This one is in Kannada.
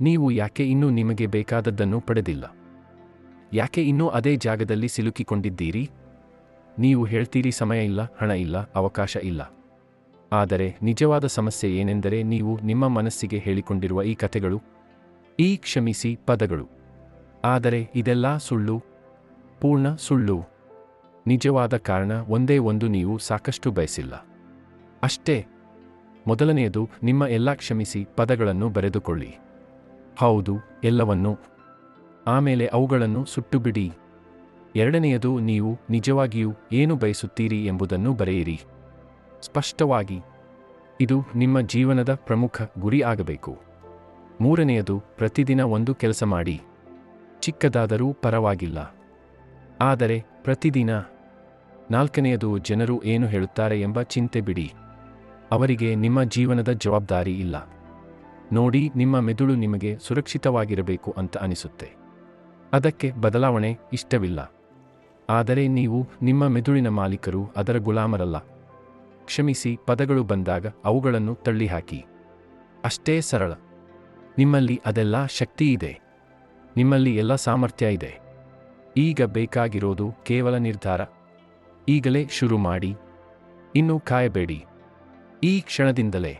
ನೀವು ಯಾಕೆ ಇನ್ನೂ ನಿಮಗೆ ಬೇಕಾದದ್ದನ್ನು ಪಡೆದಿಲ್ಲ? ಯಾಕೆ ಇನ್ನೂ ಅದೇ ಜಾಗದಲ್ಲಿ ಸಿಲುಕಿಕೊಂಡಿದ್ದೀರಿ? ನೀವು ಹೇಳ್ತೀರಿ ಸಮಯ ಇಲ್ಲ, ಹಣ ಇಲ್ಲ, ಅವಕಾಶ ಇಲ್ಲ. ಆದರೆ ನಿಜವಾದ ಸಮಸ್ಯೆ ಏನೆಂದರೆ ನೀವು ನಿಮ್ಮ ಮನಸ್ಸಿಗೆ ಹೇಳಿಕೊಂಡಿರುವ ಈ ಕಥೆಗಳು, ಈ ಕ್ಷಮಿಸಿ ಪದಗಳು. ಆದರೆ ಇದೆಲ್ಲ ಸುಳ್ಳು, ಪೂರ್ಣ ಸುಳ್ಳು. ನಿಜವಾದ ಕಾರಣ ಒಂದೇ ಒಂದು ನೀವು ಸಾಕಷ್ಟು ಬಯಸಿಲ್ಲ. ಅಷ್ಟೇ. ಮೊದಲನೆಯದು, ನಿಮ್ಮ ಎಲ್ಲ ಕ್ಷಮಿಸಿ ಪದಗಳನ್ನು ಬರೆದುಕೊಳ್ಳಿ. ಹೌದು, ಎಲ್ಲವನ್ನೂ. ಆಮೇಲೆ ಅವುಗಳನ್ನು ಸುಟ್ಟುಬಿಡಿ. ಎರಡನೆಯದು ನೀವು ನಿಜವಾಗಿಯೂ ಏನು ಬಯಸುತ್ತೀರಿ ಎಂಬುದನ್ನು ಬರೆಯಿರಿ. ಸ್ಪಷ್ಟವಾಗಿ, ಇದು ನಿಮ್ಮ ಜೀವನದ ಪ್ರಮುಖ ಗುರಿ ಆಗಬೇಕು. ಮೂರನೆಯದು, ಪ್ರತಿದಿನ ಒಂದು ಕೆಲಸ ಮಾಡಿ. ಚಿಕ್ಕದಾದರೂ ಪರವಾಗಿಲ್ಲ. ಆದರೆ, ಪ್ರತಿದಿನ. ನಾಲ್ಕನೆಯದು, ಜನರು ಏನು ಹೇಳುತ್ತಾರೆ ಎಂಬ ಚಿಂತೆ ಬಿಡಿ. ಅವರಿಗೆ ನಿಮ್ಮ ಜೀವನದ ಜವಾಬ್ದಾರಿ ಇಲ್ಲ. ನೋಡಿ, ನಿಮ್ಮ ಮೆದುಳು ನಿಮಗೆ ಸುರಕ್ಷಿತವಾಗಿರಬೇಕು ಅಂತ ಅನಿಸುತ್ತೆ. ಅದಕ್ಕೆ ಬದಲಾವಣೆ ಇಷ್ಟವಿಲ್ಲ. ಆದರೆ ನೀವು ನಿಮ್ಮ ಮೆದುಳಿನ ಮಾಲೀಕರು, ಅದರ ಗುಲಾಮರಲ್ಲ. ಕ್ಷಮಿಸಿ, ಪದಗಳು ಬಂದಾಗ ಅವುಗಳನ್ನು ತಳ್ಳಿಹಾಕಿ. ಅಷ್ಟೇ ಸರಳ. ನಿಮ್ಮಲ್ಲಿ ಅದೆಲ್ಲ ಶಕ್ತಿ ಇದೆ. ನಿಮ್ಮಲ್ಲಿ ಎಲ್ಲ ಸಾಮರ್ಥ್ಯ ಇದೆ. ಈಗ ಬೇಕಾಗಿರೋದು ಕೇವಲ ನಿರ್ಧಾರ. ಈಗಲೇ ಶುರು ಮಾಡಿ. ಇನ್ನು ಕಾಯಬೇಡಿ. ಈ ಕ್ಷಣದಿಂದಲೇ.